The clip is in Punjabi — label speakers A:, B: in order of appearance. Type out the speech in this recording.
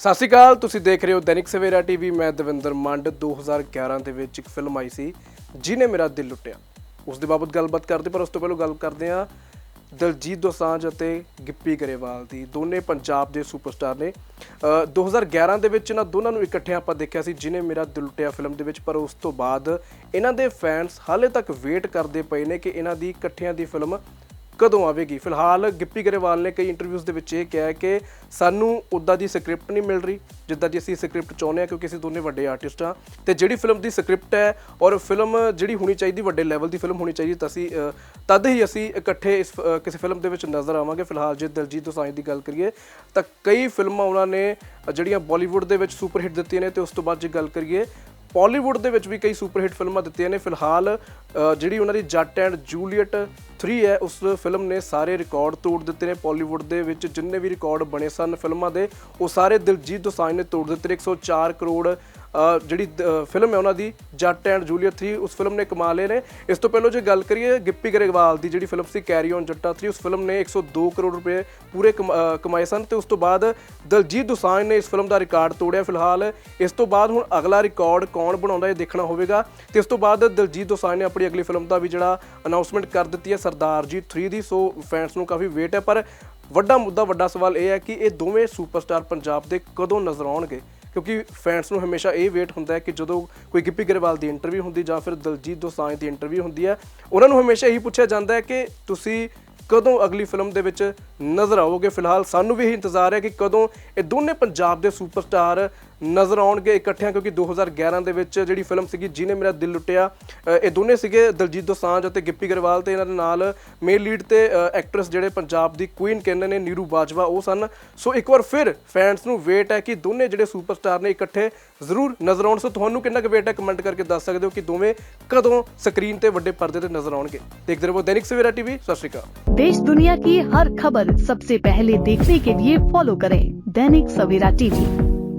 A: ਸਤਿ ਸ਼੍ਰੀ ਅਕਾਲ ਤੁਸੀਂ ਦੇਖ ਰਹੇ ਹੋ ਦੈਨਿਕ ਸਵੇਰਾ ਟੀਵੀ। ਮੈਂ ਦਵਿੰਦਰ ਮੰਡ 2011 ਦੇ ਵਿੱਚ ਇੱਕ ਫਿਲਮ ਆਈ ਸੀ ਜਿਹਨੇ ਮੇਰਾ ਦਿਲ ਲੁੱਟਿਆ। ਉਸ ਦੇ ਬਾਬਤ ਗੱਲਬਾਤ ਕਰਦੇ ਪਰ ਉਸ ਤੋਂ ਪਹਿਲਾਂ ਗੱਲ ਕਰਦੇ ਹਾਂ ਦਲਜੀਤ ਦੋਸਾਂਝ ਅਤੇ ਗਿੱਪੀ ਗਰੇਵਾਲ ਦੀ। ਦੋਨੇ ਪੰਜਾਬ ਦੇ ਸੁਪਰਸਟਾਰ ਨੇ। ਅ, 2011 ਦੇ ਵਿੱਚ ਇਹਨਾਂ ਦੋਨਾਂ ਨੂੰ ਇਕੱਠੇ ਆਪਾਂ ਦੇਖਿਆ ਸੀ ਜਿਹਨੇ ਮੇਰਾ ਦਿਲ ਲੁੱਟਿਆ ਫਿਲਮ ਦੇ ਵਿੱਚ ਪਰ ਉਸ ਤੋਂ ਬਾਅਦ ਇਹਨਾਂ ਦੇ ਫੈਨਸ ਹਾਲੇ ਤੱਕ ਵੇਟ ਕਰਦੇ ਪਏ ਨੇ ਕਿ ਇਹਨਾਂ ਦੀ ਇਕੱਠਿਆਂ ਦੀ ਫਿਲਮ ਕਦੋਂ ਆਵੇਗੀ? ਫਿਲਹਾਲ ਗਿੱਪੀ ਗਰੇਵਾਲ ਨੇ ਕਈ ਇੰਟਰਵਿਊਜ਼ ਦੇ ਵਿੱਚ ਇਹ ਕਿਹਾ ਕਿ ਸਾਨੂੰ ਉੱਦਾਂ ਦੀ ਸਕ੍ਰਿਪਟ ਨਹੀਂ ਮਿਲ ਰਹੀ, ਜਿੱਦਾਂ ਦੀ ਅਸੀਂ ਸਕ੍ਰਿਪਟ ਚਾਹੁੰਦੇ ਹਾਂ, ਕਿਉਂਕਿ ਅਸੀਂ ਦੋਨੇ ਵੱਡੇ ਆਰਟਿਸਟ ਹਾਂ। ਤੇ ਜਿਹੜੀ ਫਿਲਮ ਦੀ ਸਕ੍ਰਿਪਟ ਹੈ ਔਰ ਫਿਲਮ ਜਿਹੜੀ ਹੋਣੀ ਚਾਹੀਦੀ, ਵੱਡੇ ਲੈਵਲ ਦੀ ਫਿਲਮ ਹੋਣੀ ਚਾਹੀਦੀ, ਤਾਂ ਅਸੀਂ ਤਦ ਹੀ ਅਸੀਂ ਇਕੱਠੇ ਇਸ ਕਿਸੇ ਫਿਲਮ ਦੇ ਵਿੱਚ ਨਜ਼ਰ ਆਵਾਂਗੇ। ਫਿਲਹਾਲ ਜੇ ਦਲਜੀਤ ਦੋਸਾਂਝ ਦੀ ਗੱਲ ਕਰੀਏ, ਤਾਂ ਕਈ ਫਿਲਮਾਂ ਉਹਨਾਂ ਨੇ ਜਿਹੜੀਆਂ ਬਾਲੀਵੁੱਡ ਦੇ ਵਿੱਚ ਸੁਪਰ ਹਿੱਟ ਦਿੱਤੀਆਂ ਨੇ, ਤੇ ਉਸ ਤੋਂ ਬਾਅਦ ਜੇ ਗੱਲ ਕਰੀਏ ਪਾਲੀਵੁੱਡ ਦੇ ਵਿੱਚ ਵੀ ਕਈ ਸੁਪਰ ਹਿੱਟ ਫਿਲਮਾਂ ਦਿੱਤੀਆਂ ਨੇ। ਫਿਲਹਾਲ ਜਿਹੜੀ ਉਹਨਾਂ ਦੀ ਜੱਟ ਐਂਡ ਜੂਲੀਅਟ 3 ਹੈ, ਉਸ ਫਿਲਮ ਨੇ ਸਾਰੇ ਰਿਕਾਰਡ ਤੋੜ ਦਿੱਤੇ ਨੇ ਪਾਲੀਵੁੱਡ ਦੇ ਵਿੱਚ। ਜਿੰਨੇ ਵੀ ਰਿਕਾਰਡ ਬਣੇ ਸਨ ਫਿਲਮਾਂ ਦੇ, ਉਹ ਸਾਰੇ ਦਿਲਜੀਤ ਦੋਸਾਂਝ ਨੇ ਤੋੜ ਦਿੱਤੇ ਨੇ। 104 ਕਰੋੜ ਜਿਹੜੀ ਫਿਲਮ ਹੈ ਉਹਨਾਂ ਦੀ, ਜੱਟ ਐਂਡ ਜੂਲੀਅਟ 3 ਉਸ ਫਿਲਮ ਨੇ ਕਮਾ ਲਏ ਨੇ। ਇਸ ਤੋਂ ਪਹਿਲਾਂ ਜੇ ਗੱਲ ਕਰੀਏ, ਗਿੱਪੀ ਗਰੇਵਾਲ ਦੀ ਜਿਹੜੀ ਫਿਲਮ ਸੀ ਕੈਰੀ ਔਨ ਜੱਟਾ 3 ਉਸ ਫਿਲਮ ਨੇ 102 ਕਰੋੜ ਰੁਪਏ ਪੂਰੇ ਕਮ- ਕਮਾਏ ਸਨ ਤੇ ਉਸ ਤੋਂ ਬਾਅਦ ਦਲਜੀਤ ਦੋਸਾਂਝ ਨੇ ਇਸ ਫਿਲਮ ਦਾ ਰਿਕਾਰਡ ਤੋੜਿਆ ਫਿਲਹਾਲ। ਇਸ ਤੋਂ ਬਾਅਦ ਹੁਣ ਅਗਲਾ ਰਿਕਾਰਡ ਕੌਣ ਬਣਾਉਂਦਾ ਇਹ ਦੇਖਣਾ ਹੋਵੇਗਾ ਤੇ ਇਸ ਤੋਂ ਬਾਅਦ ਦਲਜੀਤ ਦੋਸਾਂਝ ਨੇ ਆਪਣੀ ਅਗਲੀ ਫਿਲਮ ਦਾ ਵੀ ਜਿਹੜਾ ਅਨਾਉਂਸਮੈਂਟ ਕਰ ਦਿੱਤੀ ਹੈ ਸਰਦਾਰ ਜੀ 3 ਦੀ, ਸੋ ਫੈਨਸ ਨੂੰ ਕਾਫੀ ਵੇਟ ਹੈ। ਪਰ ਵੱਡਾ ਮੁੱਦਾ, ਵੱਡਾ ਸਵਾਲ ਇਹ ਹੈ ਕਿ ਇਹ ਦੋਵੇਂ ਸੁਪਰਸਟਾਰ ਪੰਜਾਬ ਦੇ ਕਦੋਂ ਨਜ਼ਰ ਆਉਣਗੇ? ਕਿਉਂਕਿ ਫੈਨਸ ਨੂੰ ਹਮੇਸ਼ਾ ਇਹ ਵੇਟ ਹੁੰਦਾ ਹੈ ਕਿ ਜਦੋਂ ਕੋਈ ਗਿੱਪੀ ਗਰੇਵਾਲ ਦੀ ਇੰਟਰਵਿਊ ਹੁੰਦੀ ਜਾਂ ਫਿਰ ਦਲਜੀਤ ਦੋਸਾਂਝ ਦੀ ਇੰਟਰਵਿਊ ਹੁੰਦੀ ਹੈ, ਉਹਨਾਂ ਨੂੰ ਹਮੇਸ਼ਾ ਇਹੀ ਪੁੱਛਿਆ ਜਾਂਦਾ ਹੈ ਕਿ ਤੁਸੀਂ ਕਦੋਂ ਅਗਲੀ ਫਿਲਮ ਦੇ ਵਿੱਚ ਨਜ਼ਰ ਆਓਗੇ ਫਿਲਹਾਲ ਸਾਨੂੰ ਵੀ ਇਹ ਇੰਤਜ਼ਾਰ ਹੈ ਕਿ ਕਦੋਂ ਇਹ ਦੋਨੇ ਪੰਜਾਬ ਦੇ ਸੁਪਰਸਟਾਰ ਨਜ਼ਰ ਆਉਣਗੇ ਇਕੱਠਿਆਂ ਕਿਉਂਕਿ 2011 ਦੇ ਵਿੱਚ ਜਿਹੜੀ ਫਿਲਮ ਸੀਗੀ ਜਿਹਨੇ ਮੇਰਾ ਦਿਲ ਲੁੱਟਿਆ ਅ, ਇਹ ਦੋਨੇ ਸੀਗੇ ਦਲਜੀਤ ਦੋਸਾਂਝ ਅਤੇ ਗਿੱਪੀ ਗਰੇਵਾਲ ਤੇ ਇਹਨਾਂ ਦੇ ਨਾਲ ਮੇਨ ਲੀਡ ਤੇ ਐਕਟਰਸ ਜਿਹੜੇ ਪੰਜਾਬ ਦੀ ਕੁਈਨ ਕਹਿੰਦੇ ਨੇ ਨੀਰੂ ਬਾਜਵਾ ਉਹ ਸਨ ਸੋ ਇੱਕ ਵਾਰ ਫਿਰ ਫੈਨਸ ਨੂੰ ਵੇਟ ਹੈ ਕਿ ਦੋਨੇ ਜਿਹੜੇ ਸੁਪਰਸਟਾਰ ਨੇ ਇਕੱਠੇ ਜ਼ਰੂਰ ਨਜ਼ਰ ਆਉਣ ਸੋ ਤੁਹਾਨੂੰ ਕਿੰਨਾ ਕੁ ਵੇਟ ਹੈ ਕਮੈਂਟ ਕਰਕੇ ਦੱਸ ਸਕਦੇ ਹੋ ਕਿ ਦੋਵੇਂ ਕਦੋਂ ਸਕਰੀਨ ਤੇ ਵੱਡੇ ਪਰਦੇ ਤੇ ਨਜ਼ਰ ਆਉਣਗੇ ਦੇਖਦੇ ਰਹੋ ਦੈਨਿਕ ਸਵੇਰਾ ਟੀਵੀ ਸਤਿ ਸ਼੍ਰੀ ਅਕਾਲ
B: देश दुनिया की हर खबर सबसे पहले देखने के लिए फॉलो करें दैनिक सवेरा टीवी